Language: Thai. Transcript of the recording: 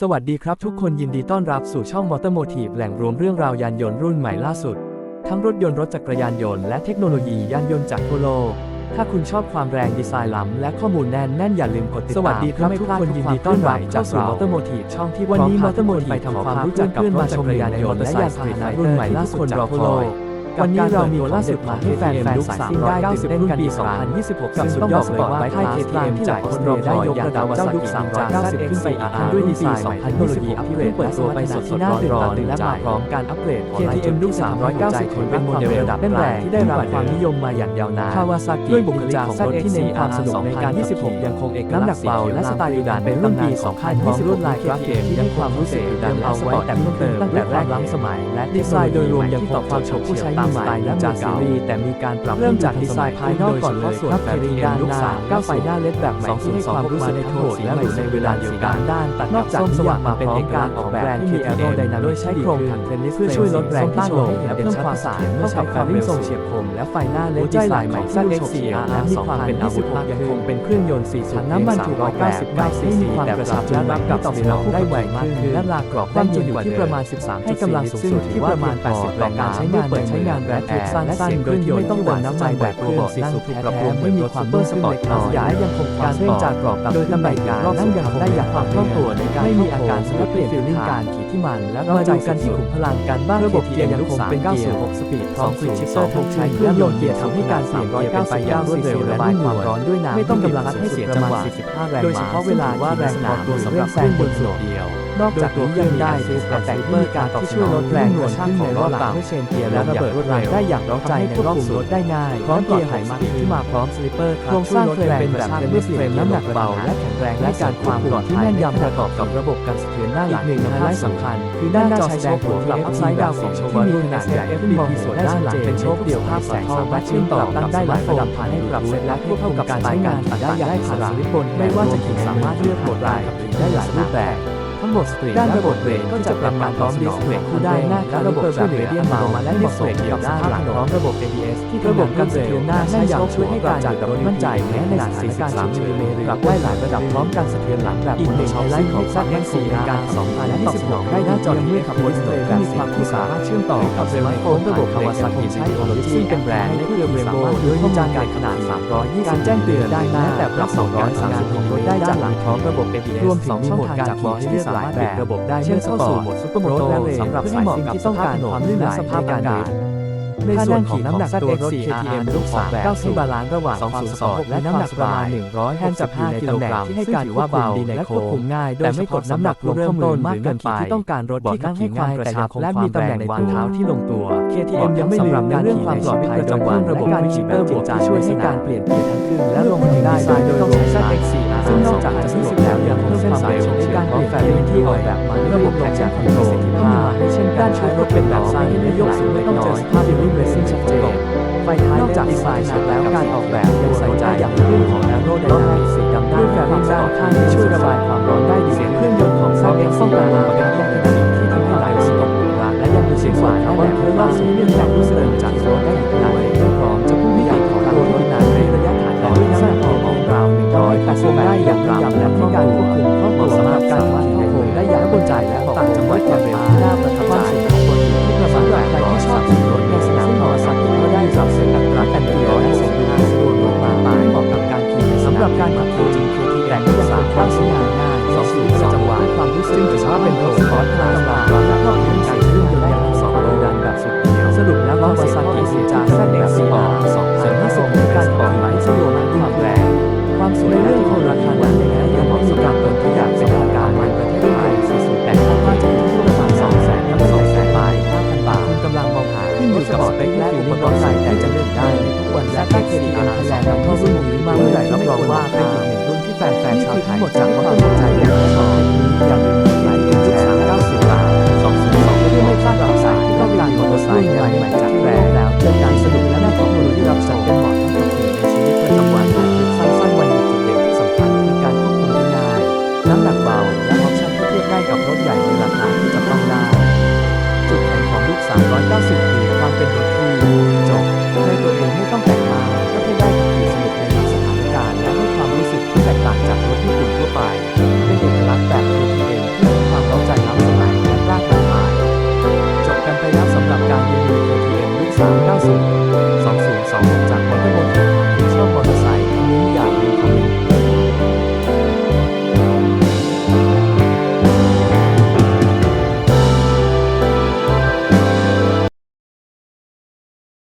สวัสดีครับทุกคนยินดีต้อนรับสู่ช่องมอเตอร์โมทีฟแหล่งรวมเรื่องราวยานยนต์รุ่นใหม่ล่าสุด ทั้งรถยนต์รถจักรยานยนต์และเทคโนโลยียานยนต์จากทั่วโลก ถ้าคุณชอบความแรงดีไซน์ล้ำและข้อมูลแน่นแน่นอย่าลืมกดติดตามสวัสดีครับทุกคนยินดีต้อนรับจากสู่มอเตอร์โมทีฟช่องที่วันนี้พร้มอเตอร์โมทีฟไปทำความรู้จักกับเพื่อนรมาถชจัมกรยานยนต์และยานนสาสาธารธารณะรุ่นใหม่ล่าสุดดรรออคคออยย วันนี้เรามีตัวล่าล่าสุสุดดมามาให้ให้แฟแฟนนๆๆดูดู390 390เต้นกันปี 2020กับต้องบอกเลยว่าไทย KTM จากคนรอคอยว่าไทย KTM จะยกระดับเจ้าดุก390 ขึ้นไปอีกครั้งด้วยดีไซน์ใหม่เทคโนโลยีอัปเกรดเปิดตัวไปสดที่น่าตื่นตาตื่นและมาพร้อมการอัปเกรด KTM ดุก390ถือเป็นโมเดลระดับแรงที่ได้รับความนิยมมาอย่างยาวนานคาวาซากิด้วยบุคลิกของรถที่เน้นความสนุกในการขับขี่ยังคงเอกลักษณ์น้ำหนักเบาและสไตล์ดุดันเป็นรุ่นปี 2020ลวดลายกราฟิกที่ให้ความรู้สึกดุดันเอาไว้แต่เพิ่มเติมตั้งแต่แรกล้ำสมัยและดีไซน์โดยรวมยังคงความฉกผู้ใช้มือใหม่และจากซีรีส์แต่มีการปรับเริ่มจากดีไซน์ภายนอกก่อนเลยครับแคริด้านหน้าก้าวไฟหน้าเลดแบบใหม่ที่ให้ความรู้สึกทั้งหมดและอยู่ในเวลาเดียวกันด้านตัดนอกจากสว่างมาเป็นเอกลักษณ์ของแบรนด์ที่มีแอโรไดนามิกโดยใช้โครงถังเทนนิสเพื่อช่วยลดแรงต้านลมและเพิ่มความสะอาดเมื่อใช้คันเร่งทรงเฉียบคมและไฟหน้าเลดดีไซน์ใหม่ที่ดูโฉบเฉี่ยวและมีความเป็นอาวุธมากขึ้นเป็นเครื่องยนต์4สูบน้ำมันถูกออกแบบซีซีมีความกระชับและรับกับตอบสนองได้ไวมากขึ้นและลากกรอบความจุอยู่ที่ประมาณ13ให้กำลังสูงสุดที่ประมาณ80แรงการใช้งานเปิดใช้งานแบรนด์สั้นๆโดยที่ไม่ต้องเดินน้ำมันแบบเครื่องสี่สูบถูกปรับปรุงไม่มีความเบิ้ลสปอร์ตน้อยย้ายยังคงการเร่งจากกรอบโดยตำแหน่งการนั่งยังคงได้อย่างความคล่องตัวในการไม่มีอาการสลับเปลี่ยนฟิลลิ่งการขี่ที่มัน และมาดูกันที่ขุมพลังกันบ้างระบบเกียร์ยังคงเป็น906สปีดพร้อมสวิตช์ชิปเตอร์ทั้งใช้เครื่องยนต์เกียร์ทำให้การเปลี่ยนเกียร์เป็นไปอย่างรวดเร็วและนุ่มนวลร้อนด้วยน้ำไม่ต้องกำลังให้เสียจังหวะ45แรงม้าโดยเฉพาะเวลาว่าแรงพอตัวสำหรับเครื่องยนต์โหลดเดียว นอกจากนี้ยังได้เฟสแต่แต่งเมอร์การที่ช่วยลดแรงกระชากของล้อหลังเพื่อเชนเกียร์และระเบิดรวดเร็วได้อย่างเร้าใจในรอบสูงรถได้ง่ายพร้อมเกียร์ไหมาที่มาพร้อมสลิปเปอร์โครงสร้างเคยเป็นแบบเทนนิสเฟรมน้ำหนักเบาและแข็งแรงและการความปลอดที่แน่นยำประกอบกับระบบการสะเทือนหน้าหลังอีกหนึ่งไฮไลท์สำคัญ คือด้านหน้าจอแสดงผลกลับอัพไซด์ดาวของโชว์ที่มีขนาดใหญ่ขึ้นมองเห็นส่วนด้านหลังเป็นโชคเดี่ยวภาพแสงสามารถเชื่อมต่อกับได้หลายระดับผ่านให้ปรับเซตและควบคู่กับการใช้งานได้อย่างได้ผ่านสวิตช์บนไม่ว่าจะขี่สามารถเลือกโหมดรายขับขี่ได้หลายรูปแบบ ทั้งหมดสตรีทด้านระบบเบรกก็จะปรับการพร้อมดิสเบรกคู่ได้หน้าและระบบช่วยเหลือเดียนเมามาและดิสเบรกกับด้านหลังพร้อมระบบ ABS ที่ระบบการสะเทือนหน้าใช้อย่างช่วยให้การหยุดรถมั่นใจแม้ในสถานการณ์ฉุกเฉินปรับได้หลายระดับพร้อมการสะเทือนหลังแบบอีกหนึ่งไฮไลท์ของซักแอนซีในการ2026ได้หน้าจอที่มีขับรถดิสเพลย์แบบมีความที่สามารถเชื่อมต่อกับสมาร์ทโฟนระบบคาวาซากิใช้ของซึ่งเป็นแบรนด์ในเครื่องเรมโบ้ด้วยข้อมูลการขนาด 320การแจ้งเตือนได้หน้าแต่ปรับ 230ของรถได้ด้านหลังพร้อมระบบ ABS รวมถึงมีโหมดการบอสที่สามารถเปลี่ยนระบบได้เช่นเข้าสู่โหมดซุปเปอร์โมโตสำหรับสายซิ่งที่ต้องการความลื่นไหลสภาพอากาศในส่วนของน้ำหนักตัวรถ KTM ลูกศรแบบที่บาลานซ์ระหว่างความสปอร์ตและน้ำหนักประมาณ100แฮนด์จับอยู่ในตำแหน่งที่ให้การว่าเบาและควบคุมง่ายแต่ไม่กดน้ำหนักลงข้อมูลมากเกินไปที่ต้องการรถที่นั่งให้ความกระชับและมีตำแหน่งวางเท้าที่ลงตัว KTM ยังไม่ลืมการเรื่องความปลอดภัยประจำวันระบบการชิปเปอร์บวกที่ช่วยให้การเปลี่ยนเกียร์ทั้งขึ้นและลงถึงได้โดยต้องใช้ ZX4R ซึ่งนอกจาก ที่ออกแบบมาด้วยระบบแทร็กชั่นคอนโทรลที่มีมาให้เช่นการใช้รถเป็นแบบซ้ายและยกสูงไม่ต้องเจอสภาพฟิลลิ่งเรซิ่งชัดเจนไฟท้ายนอกจากดีไซน์หนักแล้วการออกแบบยังใส่ใจอย่างเรื่องของแอโรไดนามิกสีดำด้านแฟริ่งด้านข้างที่ช่วยระบายความร้อนได้ดีเสียงเครื่องยนต์ของซาเอ็กซ์ต้องการมาเป็นแยกขนาดที่ทำให้หลายสตกหรูหราและยังมีเสียงหวานคาร์บอนเพิ่มรอบสูงเรื่องจากรู้สึกจากรถได้อีกด้วย หนึ่งร้อยแปดสิบได้อย่างรำและที่การควบคุมครอบครัวสามารถการสามารถควบคุมได้อย่างบนใจและต่างจังหวัดอย่างเร็วที่น่าประทับใจของคนที่ประมาณแบบใครที่ชอบขี่รถในสนามค ของราคานั้นยังไงยังเหมาะสำหรับเปิดตัวอย่างสำหรับการในประเทศไทยสี่สูแต่คาว่าจะอยู่ที่ประมาณ2แสนถึง2แสนบาท5,000 บาทคุณกำลังมองหาขึ้นอยู่กับสเปคและอุปกรณ์ใส่แต่จะเลือกได้ในทุกวันและถ้า KTM ไทยแลนด์นำเข้ารุ่นนี้มาเมื่อไหร่รับรองว่าเป็นอีกหนึ่งรุ่นที่แฟนๆชาวไทยจะให้ความสนใจอย่างแน่นอนอย่าลื